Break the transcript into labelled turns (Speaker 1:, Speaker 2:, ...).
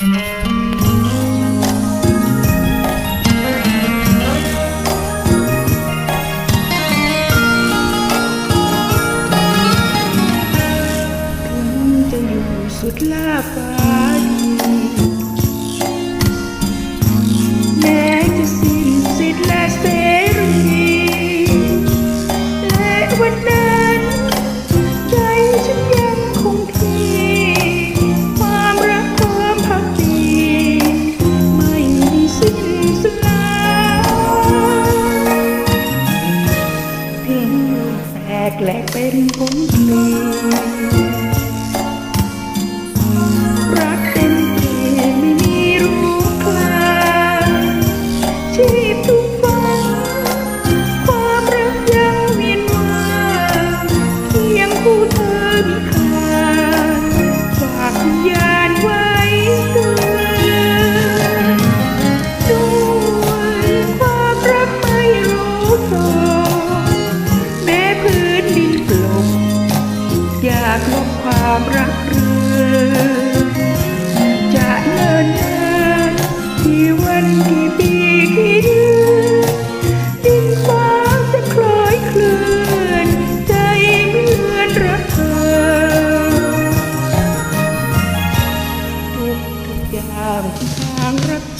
Speaker 1: จะอยู่สุดลาฟ้าดี แลกเป็นผมหนึ่ ความรักเรือจะเดินทางกี่วันกี่ปีกี่เดือนดินฟ้าจะคล้อยเคลื่อน ใจไม่เลือนรักเธอทุกทุกอย่างทางรัก